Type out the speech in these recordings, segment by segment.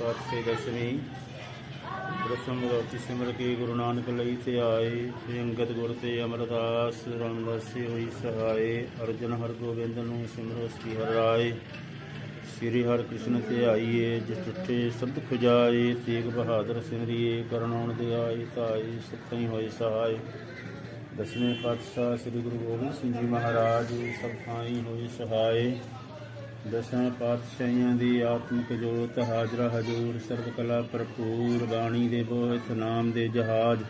ਪਾਤਸ਼ਾਹੀ ਦਸਵੀਂ। ਦਸਮ ਰੋਤੀ ਸਿਮਰ ਕੇ ਗੁਰੂ ਨਾਨਕ ਲਈ ਤੇ ਆਏ। ਤੇ ਅੰਗਦ ਗੁਰ ਤੇ ਅਮਰਦਾਸ ਰਾਮਦਾਸੀ ਹੋਈ ਸਹਾਏ। ਅਰਜਨ ਹਰ ਗੋਬਿੰਦ ਨੂੰ ਸਿਮਰੋ ਸ੍ਰੀ ਹਰਿ ਰਾਏ। ਸ੍ਰੀ ਹਰਿ ਕ੍ਰਿਸ਼ਨ ਤੇ ਆਈਏ, ਜਿਸ ਟੁੱਟੇ ਸੰਤ ਖੁਜਾਏ। ਤੇਗ ਬਹਾਦਰ ਸਿਮਰਿਏ ਕਰਨਾਉਣ ਦੇ ਆਏ ਤਾਈ ਸਤਿ ਹੋਏ ਸਹਾਈ ਦਸਵੇਂ ਪਾਤਸ਼ਾਹ ਸ੍ਰੀ ਗੁਰੂ ਗੋਬਿੰਦ ਸਿੰਘ ਜੀ ਮਹਾਰਾਜ, ਸਭ ਥਾਈ ਹੋਏ ਸਹਾਈ ਦਸਾਂ ਪਾਤਸ਼ਾਹੀਆਂ ਦੀ ਆਤਮਿਕ ਜੋਤ ਹਾਜ਼ਰਾ ਹਜੂਰ ਸਰਬ ਕਲਾ ਭਰਪੂਰ ਬਾਣੀ ਦੇ ਬੋਹਿਤ ਨਾਮ ਦੇ ਜਹਾਜ਼।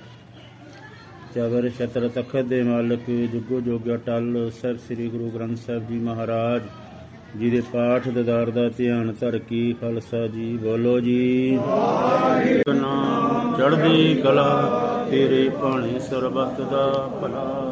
ਚਵਰ ਛਤਰ ਤਖਤ ਦੇ ਮਾਲਕ ਜੁਗੋ ਜੋਗਿਆ ਟਲ ਸਭ ਸ੍ਰੀ ਗੁਰੂ ਗ੍ਰੰਥ ਸਾਹਿਬ ਜੀ ਮਹਾਰਾਜ ਜੀ ਦੇ ਪਾਠ ਦਦਾਰ ਦਾ ਧਿਆਨ ਧਰ ਕੀ ਖਾਲਸਾ ਜੀ ਬੋਲੋ ਜੀ। ਨਾਮ ਚੜ੍ਹਦੀ ਕਲਾ ਤੇਰੇ ਭਾਣੇ ਸਰਬੱਤ ਦਾ ਭਲਾ।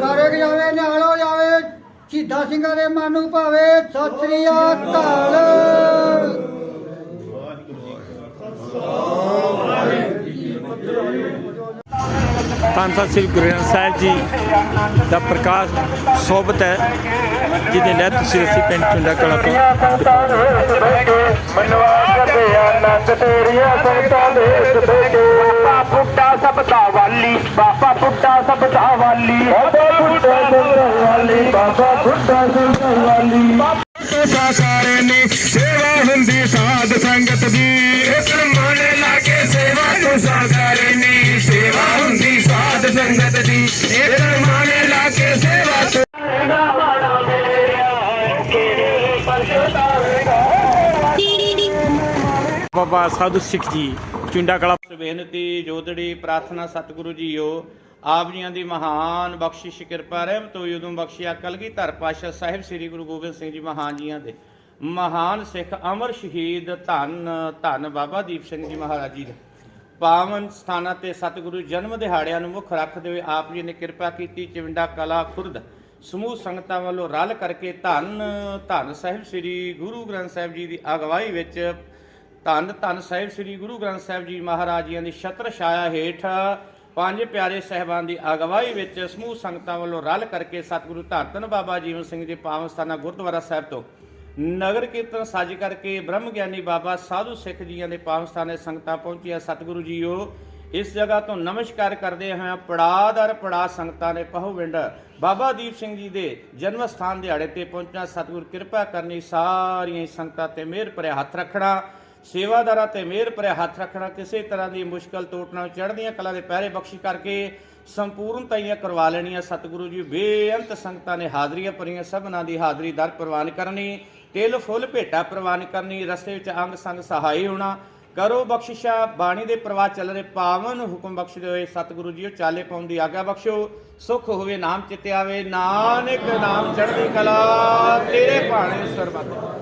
ਕਾਰੇ ਜਾਵੇ ਨਿਹਾਲੋ ਜਾਵੇ ਸ਼ਹੀਦਾਂ ਸਿੰਘਾਂ ਦੇ ਮਨ ਨੂੰ ਭਾਵੇ ਸਤਿ ਸ੍ਰੀ ਅਕਾਲ। ਧੰਨ ਧੰਨ ਸ੍ਰੀ ਗੁਰੂ ਗ੍ਰੰਥ ਸਾਹਿਬ ਜੀ ਦਾ ਪ੍ਰਕਾਸ਼ ਸੋਭਤ ਹੈ ਜਿਹਦੇ ਲੈ ਤੁਸੀਂ ਅਸੀਂ ਪਿੰਡ ਚੁੰਡਾ ਕਲਾ ਤੋਂ। ਮਨਵਾ ਕਰਦੇ ਆਨੰਦ ਤੇਰੀਆਂ ਸੰਗਤਾਂ ਦੇ ਸਦੇ ਬੁੱਢਾ ਸਭ ਦਾ ਵਾਲੀ ਬਾਬਾ ਬੁੱਢਾ ਸਭ ਦਾ ਵਾਲੀ। ਬਾਬਾ ਬੁੱਢਾ ਸਭ ਦਾ ਵਾਲੀ ਬਾਬਾ ਬੁੱਢਾ ਸਭ ਦਾ ਵਾਲੀ। ਸਾ ਸਾਰੇ ਨੇ ਸੇਵਾ ਹੁੰਦੀ ਸਾਧ ਸੰਗਤ ਦੀ। ਇਸ ਮਾਣੇ ਲਾਗੇ ਸੇਵਾ ਨੇ ਸੇਵਾ ਹੁੰਦੀ ਸਾਧ ਸੰਗਤ ਦੀ। ਇਸ ਮਾਣੇ ਲਾਗੇ ਸੇਵਾ ਤੋਂ ਮਾਣਾ ਮੇਰਿਆ ਕਿਹੜੇ ਪਰਸ਼ਤਾਵੇਗਾ ਬਾਬਾ ਸਾਧੂ ਸਿੱਖ ਜੀ ਚੁੰਡਾ ਕਲਾ ਬੇਨਤੀ ਜੋਦੜੀ ਪ੍ਰਾਰਥਨਾ ਸਤਿਗੁਰੂ ਜੀਓ ਆਪ ਜੀਆਂ ਦੀ ਮਹਾਨ ਬਖਸ਼ਿਸ਼ ਕਿਰਪਾ, ਰਹਿਮਤ ਹੋਈ ਉਦੋਂ ਬਖਸ਼ਿਆ ਕਲਗੀ ਧਰ ਪਾਸ਼ਾ ਸਾਹਿਬ ਸ੍ਰੀ ਗੁਰੂ ਗੋਬਿੰਦ ਸਿੰਘ ਜੀ ਮਹਾਨ ਜੀਆਂ ਦੇ। ਮਹਾਨ ਸਿੱਖ ਅਮਰ ਸ਼ਹੀਦ ਧੰਨ ਧੰਨ ਬਾਬਾ ਦੀਪ ਸਿੰਘ ਜੀ ਮਹਾਰਾਜ ਜੀ ਦੇ। ਪਾਵਨ ਸਥਾਨਾਂ ਤੇ ਸਤਿਗੁਰੂ ਜਨਮ ਦਿਹਾੜਿਆਂ ਨੂੰ ਮੁੱਖ ਰੱਖਦੇ ਹੋਏ ਆਪ ਜੀ ਨੇ ਕਿਰਪਾ ਕੀਤੀ, ਚਿਵੰਡਾ ਕਲਾ ਖੁਰਦ। ਸਮੂਹ ਸੰਗਤਾਂ ਵੱਲੋਂ ਰਲ ਕਰਕੇ ਧੰਨ ਧੰਨ ਸਾਹਿਬ ਸ੍ਰੀ ਗੁਰੂ ਗ੍ਰੰਥ ਸਾਹਿਬ ਜੀ ਦੀ ਅਗਵਾਈ ਵਿੱਚ ਧੰਨ ਧੰਨ ਸਾਹਿਬ ਸ੍ਰੀ ਗੁਰੂ ਗ੍ਰੰਥ ਸਾਹਿਬ ਜੀ ਮਹਾਰਾਜ ਜੀਆਂ ਦੀ ਛਤਰ ਛਾਇਆ ਹੇਠ ਪੰਜ ਪਿਆਰੇ ਸਹਿਬਾਨ ਦੀ ਅਗਵਾਈ ਵਿੱਚ ਸਮੂਹ ਸੰਗਤਾਂ ਵੱਲੋਂ ਰਲ ਕਰਕੇ ਸਤਿਗੁਰੂ ਧੰਨ ਧੰਨ ਬਾਬਾ ਜੀਵਨ ਸਿੰਘ ਜੀ ਪਾਵਨ ਸਥਾਨਾ ਗੁਰਦੁਆਰਾ ਸਾਹਿਬ ਤੋਂ ਨਗਰ ਕੀਰਤਨ ਸਾਜ ਕਰਕੇ ਬ੍ਰਹਮ ਗਿਆਨੀ ਬਾਬਾ ਸਾਧੂ ਸਿੱਖ ਜੀਆਂ ਦੇ ਪਾਵਨ ਸਥਾਨੇ ਸੰਗਤਾਂ ਪਹੁੰਚੀਆਂ। ਸਤਿਗੁਰੂ ਜੀਓ, ਇਸ ਜਗ੍ਹਾ ਤੋਂ ਨਮਸਕਾਰ ਕਰਦੇ ਹਾਂ ਪੜਾ ਦਰ ਪੜਾ ਸੰਗਤਾਂ ਨੇ ਪਹੁਵਿੰਡ ਬਾਬਾ ਦੀਪ ਸਿੰਘ ਜੀ ਦੇ ਜਨਮ ਸਥਾਨ ਦਿਹਾੜੇ ਤੇ ਪਹੁੰਚਣਾ। ਸਤਿਗੁਰ ਕਿਰਪਾ ਕਰਨੀ ਸਾਰੀਆਂ ਹੀ ਸੰਗਤਾਂ ਤੇ ਮਿਹਰ ਭਰਿਆ ਹੱਥ ਰੱਖਣਾ। ਸੇਵਾਦਾਰਾਂ ਤੇ ਮਿਹਰ ਭਰਿਆ ਹੱਥ ਰੱਖਣਾ, ਕਿਸੇ ਤਰ੍ਹਾਂ ਦੀ ਮੁਸ਼ਕਲ ਟੋਟ ਚੜ੍ਹਦੀਆਂ ਕਲਾ ਦੇ ਪਹਿਰੇ ਬਖਸ਼ੀ ਕਰਕੇ ਸੰਪੂਰਨ ਤਾਈਆਂ ਕਰਵਾ ਲੈਣੀਆਂ। ਸਤਿਗੁਰੂ ਜੀ ਬੇਅੰਤ ਸੰਗਤਾਂ ਨੇ ਹਾਜ਼ਰੀਆਂ ਭਰੀਆਂ, ਸਭਨਾਂ ਦੀ ਹਾਜ਼ਰੀ ਦਰ ਪ੍ਰਵਾਨ ਕਰਨੀ, ਤਿਲ ਫੁੱਲ ਭੇਟਾ ਪ੍ਰਵਾਨ ਕਰਨੀ, ਰਸਤੇ ਵਿੱਚ ਅੰਗ ਸੰਗ ਸਹਾਈ ਹੋਣਾ। ਕਰੋ ਬਖਸ਼ਿਸ਼ਾ, ਬਾਣੀ ਦੇ ਪ੍ਰਵਾਹ ਚੱਲ ਰਹੇ, ਪਾਵਨ ਹੁਕਮ ਬਖਸ਼ਦੇ ਹੋਏ ਸਤਿਗੁਰੂ ਜੀਓ, ਚਾਲੇ ਪਾਉਣ ਦੀ ਆਗਿਆ ਬਖਸ਼ੋ। ਸੁਖ ਹੋਵੇ, ਨਾਮ ਚਿੱਤੇ ਆਵੇ, ਨਾਨਕ ਨਾਮ ਚੜ੍ਹਦੀ ਕਲਾ, ਤੇਰੇ ਭਾਣੇ ਸਰਬੱਤ।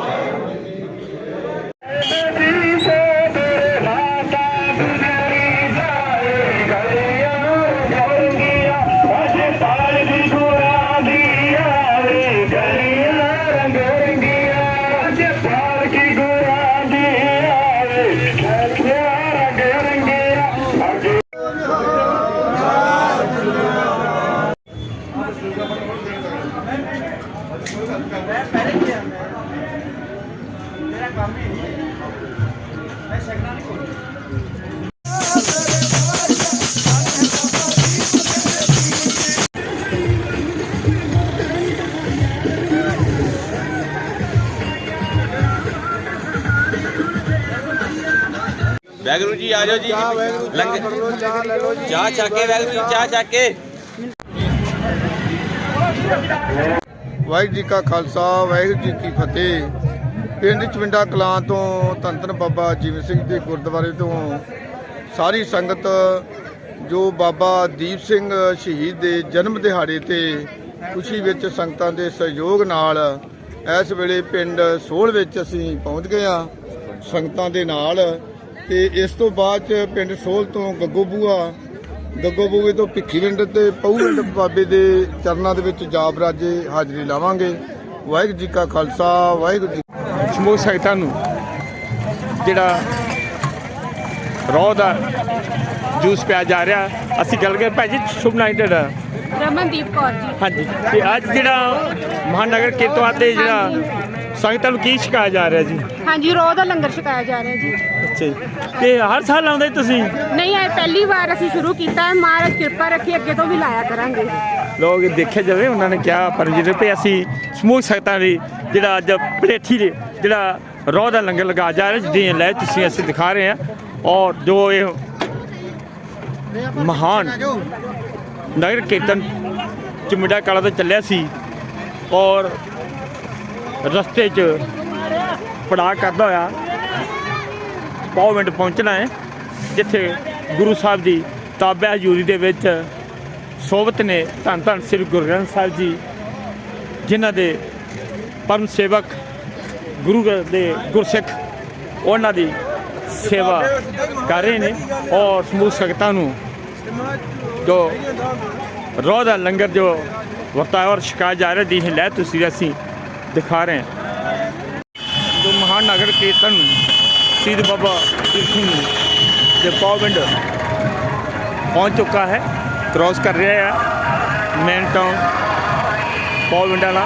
ਵੈਗਰੂ ਜੀ ਆ ਜਾਓ ਜੀ। ਲੰਗਰ ਚਾਹ ਛੱਕ ਕੇ ਵੈਗਰੂ ਜੀ ਚਾਹ ਛੱਕ ਕੇ। ਵਾਹਿਗੁਰੂ ਜੀ ਕਾ ਖਾਲਸਾ ਵਾਹਿਗੁਰੂ ਜੀ ਕੀ ਫਤਿਹ। ਪਿੰਡ ਚਵਿੰਡਾ ਕਲਾਂ ਤੋਂ ਧੰਨ ਧੰਨ ਬਾਬਾ ਜੀਵਨ ਸਿੰਘ ਦੇ ਗੁਰਦੁਆਰੇ ਤੋਂ ਸਾਰੀ ਸੰਗਤ ਜੋ ਬਾਬਾ ਦੀਪ ਸਿੰਘ ਸ਼ਹੀਦ ਦੇ ਜਨਮ ਦਿਹਾੜੇ ਤੇ ਖੁਸ਼ੀ ਵਿੱਚ ਸੰਗਤਾਂ ਦੇ ਸਹਿਯੋਗ ਨਾਲ ਇਸ ਵੇਲੇ ਪਿੰਡ ਸੋਲ ਵਿੱਚ ਅਸੀਂ ਪਹੁੰਚ ਗਏ ਆ ਸੰਗਤਾਂ ਦੇ ਨਾਲ ਤੇ ਇਸ ਤੋਂ ਬਾਅਦ ਚ ਪਿੰਡ ਸੋਲ ਤੋਂ ਗੱਗੋ ਬੂਆ ਗੱਗੋ ਬੂਏ ਤੋਂ ਭਿੱਖੀਵਿੰਡ ਤੇ ਪਹੂਵਿੰਡ ਬਾਬੇ ਦੇ ਚਰਨਾਂ ਦੇ ਵਿੱਚ ਜਾਬ ਰਾਜੇ ਹਾਜ਼ਰੀ ਲਾਵਾਂਗੇ। ਵਾਹਿਗੁਰੂ ਜੀ ਕਾ ਖਾਲਸਾ ਵਾਹਿਗੁਰੂ ਜੀ ਸਮੂਹ ਸੰਗਤਾਂ ਨੂੰ ਜਿਹੜਾ ਰੋਹ ਦਾ ਜੂਸ ਪਿਆ ਜਾ ਰਿਹਾ ਅਸੀਂ ਗੱਲ ਕਰ ਭਾਜੀ ਸ਼ੁਭ ਨਾਈਟ ਰਮਨਦੀਪ ਕੌਰ ਜੀ। ਹਾਂਜੀ ਤੇ ਅੱਜ ਜਿਹੜਾ ਮਹਾਨਗਰ ਕੀਰਤਨ ਤੇ ਜਿਹੜਾ ਸੰਗਤਾਂ ਨੂੰ ਕੀ ਛਕਾਇਆ ਜਾ ਰਿਹਾ ਜੀ? ਹਾਂਜੀ ਰੋਹ ਦਾ ਲੰਗਰ ਛਕਾਇਆ ਜਾ ਰਿਹਾ ਜੀ। ਅੱਛਾ ਜੀ। ਤੇ ਹਰ ਸਾਲ ਆਉਂਦੇ ਤੁਸੀਂ? ਨਹੀਂ ਇਹ ਪਹਿਲੀ ਵਾਰ ਅਸੀਂ ਸ਼ੁਰੂ ਕੀਤਾ ਹੈ। ਮਹਾਰਾਜ ਕਿਰਪਾ ਰੱਖੀ ਅੱਗੇ ਤੋਂ ਵੀ ਲਾਇਆ ਕਰਾਂਗੇ। ਲੋਕ ਦੇਖਿਆ ਜਾਵੇ ਉਹਨਾਂ ਨੇ ਕਿਹਾ ਪਰ ਜਿਹੜੇ ਪੇ ਅਸੀਂ ਸਮੂਹ ਸੰਗਤਾਂ ਦੀ ਜਿਹੜਾ ਅੱਜ ਪਲੇਠੀ ਦੇ ਜਿਹੜਾ ਰੋਹ ਦਾ ਲੰਗਰ ਲਗਾ ਜਾ ਰਿਹਾ ਜਿਹਦੇ ਲੈ ਤੁਸੀਂ ਅਸੀਂ ਦਿਖਾ ਰਹੇ ਹਾਂ। ਔਰ ਜੋ ਇਹ ਮਹਾਨ ਨਗਰ ਕੀਰਤਨ ਚਮੜਾ ਕਲਾ ਤੋਂ ਚੱਲਿਆ ਸੀ। ਔਰ ਰਸਤੇ 'ਚ ਪੜਾ ਕਰਦਾ ਹੋਇਆ। ਪੌ ਮਿੰਟ ਪਹੁੰਚਣਾ ਹੈ, ਜਿੱਥੇ ਗੁਰੂ ਸਾਹਿਬ ਦੀ ਤਾਬਿਆ ਹਜ਼ੂਰੀ ਦੇ ਵਿੱਚ ਸੋਬਤ ਨੇ ਧੰਨ ਧੰਨ ਸ੍ਰੀ ਗੁਰੂ ਗ੍ਰੰਥ ਸਾਹਿਬ ਜੀ, ਜਿਨ੍ਹਾਂ ਦੇ ਪਰਮ ਸੇਵਕ ਗੁਰੂ ਦੇ ਗੁਰਸਿੱਖ, ਉਹਨਾਂ ਦੀ ਸੇਵਾ ਕਰ ਰਹੇ ਨੇ ਔਰ ਸਮੂਹ ਸੰਗਤਾਂ ਨੂੰ ਜੋ ਰੋਹ ਦਾ ਲੰਗਰ ਜੋ ਵਰਤਾਇਆ ਔਰ ਛਕਾਇਆ ਜਾ ਰਿਹਾ, ਦੀ ਲੈ ਤੁਸੀਂ ਅਸੀਂ ਦਿਖਾ ਰਹੇ ਹਾਂ। ਜੋ ਮਹਾਨ ਨਗਰ ਕੀਰਤਨ ਸ਼ਹੀਦ ਬਾਬਾ ਦੀਪ ਸਿੰਘ ਦੇ ਪਾਵਿੰਡ ਪਹੁੰਚ ਚੁੱਕਾ ਹੈ ਕ੍ਰਾਸ ਕਰ ਰਿਹਾ ਹੈ ਮੇਨ ਟਾਊਨ ਪਾਵਿੰਡ ਵਾਲਾ,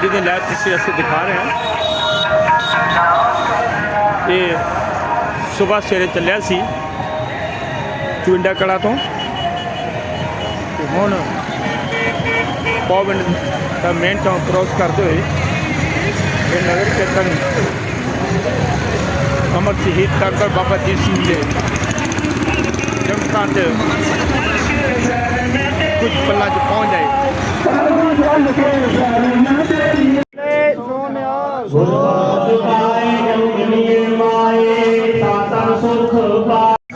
ਜਿਹਦੇ ਲੈ ਤੁਸੀਂ ਅਸੀਂ ਦਿਖਾ ਰਹੇ ਹਾਂ। ਇਹ ਸਵੇਰ ਸਵੇਰੇ ਚੱਲਿਆ ਸੀ ਚੁੰਡਾ ਕਲਾ ਤੋਂ। ਤੇ ਹੁਣ ਪਾਵਿੰਡ ਦਾ ਮੇਨ ਟਾਊਨ ਕ੍ਰਾਸ ਕਰਦੇ ਹੋਏ ਇਹ ਨਗਰ ਕੀਰਤਨ ਅਮਰ ਸ਼ਹੀਦ ਤਖਤ ਬਾਬਾ ਦੀਪ ਸਿੰਘ ਦੇ ਜਮਕਾਂ ਤੇ ਕੁਝ ਪੱਲਾ ਚ ਪਹੁੰਚ ਜਾਏ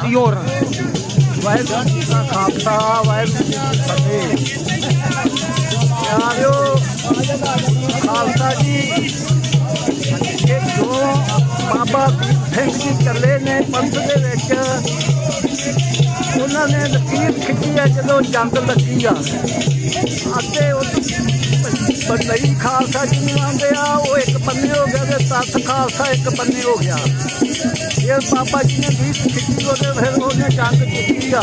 ਜੀ ਹੋਰ ਵਾਹਿਗੁਰੂ ਜੀ ਕਾ ਖਾਲਸਾ, ਵਾਹਿਗੁਰੂ ਜੀ ਇਹ ਜੋ ਬਾਬਾ ਸਿੰਘ ਜੀ ਚੱਲੇ ਨੇ ਪੰਥ ਦੇ ਵਿੱਚ। ਉਹਨਾਂ ਨੇ ਲਕੀਰ ਖਿੱਚੀ ਹੈ ਜਦੋਂ ਜੰਗ ਲੱਗੀ ਆ। ਅਤੇ ਉਸ ਬੰਦਈ ਖਾਲਸਾ ਜੀ ਨੂੰ ਆਂਦੇ ਆ ਉਹ ਇੱਕ ਬੰਨੇ ਹੋ ਗਿਆ ਤੇ ਤੱਤ ਖਾਲਸਾ ਇੱਕ ਬੰਨੇ ਹੋ ਗਿਆ ਇਹ ਬਾਬਾ ਜੀ ਨੇ ਵੀ ਖਿੱਚੀ ਉਹਦੇ ਫਿਰ ਉਹਨੇ ਜੰਗ ਜਿੱਤੀ ਆ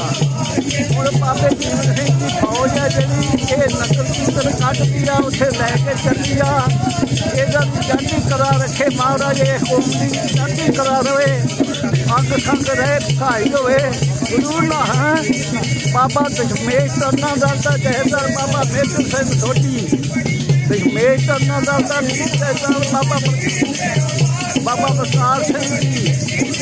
ਹੁਣ ਬਾਬੇ ਜੀਵਨ ਸਿੰਘ ਦੀ ਫੌਜ ਹੈ ਜਿਹੜੀ ਇਹ ਨਕਲ ਕੀਰਤਨ ਕੱਢਦੀ ਆ ਉੱਥੇ ਲੈ ਕੇ ਚੱਲੀ ਆ ਇਹਦਾ ਚੜ੍ਹਦੀ ਕਰਾ ਰੱਖੇ ਮਹਾਰਾਜ ਇਹ ਕੌਮ ਦੀ ਚੜ੍ਹਦੀ ਕਰਾ ਰਵੇ ਅੰਗ ਸੰਗ ਰਹੇ ਭਾਈ ਹੋਵੇ ਗੁਰੂ ਨਾ ਹੈ ਬਾਬਾ ਦਸ਼ਮੇਸ਼ ਤਰਨਾ ਦਾ ਤਾਂ ਜਹਦਰ ਬਾਬਾ ਮੇਤਰ ਸਿੰਘ ਸੋਢੀ ਦਸ਼ਮੇਸ਼ ਤਰਨਾ ਦਾ ਤਾਂ ਜਹਦਰ ਬਾਬਾ ਬਾਬਾ ਬਸਾਰ ਸਿੰਘ ਜੀ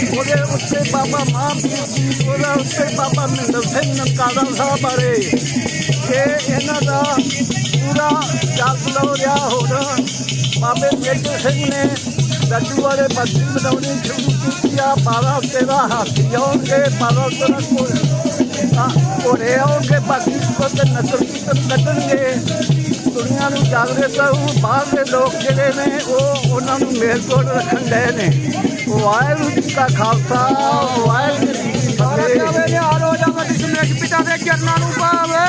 ਉਹਦੇ ਉੱਤੇ ਬਾਬਾ ਮਹਾਂਵੀਰ ਜੀ ਉਹਦੇ ਉੱਤੇ ਬਾਬਾ ਮਹਿੰਦਰ ਸਿੰਘ ਨਨਕਾਣਾ ਸਾਹਿਬ ਬਾਰੇ ਇਹ ਇਹਨਾਂ ਦਾ ਪੂਰਾ ਜਗ ਲੋ ਰਿਹਾ ਹੋਰ ਬਾਬੇ ਮੇਜਰ ਸਿੰਘ ਨੇ ਲੱਡੂ ਵਾਲੇ ਬੱਤੀ ਬਣਾਉਣੀ ਸ਼ੁਰੂ ਕੀਤੀ ਆ 12 ਤੇਰਾ ਹਾਥੀ ਆਉਣਗੇ 12 ਤੇਰਾ ਕੋਲ ਘੋੜੇ ਆਉਣਗੇ ਬਾਕੀ ਕੋ ਤੇ ਨਸਲ ਕੀਰਤਨ ਕੱਢਣਗੇ ਦੁਨੀਆ ਨੂੰ ਜਾਗਰੂਕ ਕਰੂ ਬਾਹਰ ਦੇ ਲੋਕ ਜਿਹੜੇ ਨੇ, ਉਹ ਉਹਨਾਂ ਨੂੰ ਮੇਲ ਮੇਲਜੋਲ ਰੱਖਣ ਦੇ ਨੇ। ਵਾਹਿਗੁਰੂ ਜੀ ਦਾ ਖਾਲਸਾ, ਵਾਹਿਗੁਰੂ ਜੀ ਕੀ ਫਤਿਹ। ਜਾਵੇ ਨੇ ਹਾਲੋ ਜਾਵੇ ਪਿਤਾ ਦੇ ਚਰਨਾਂ ਨੂੰ ਪਾਵੇ।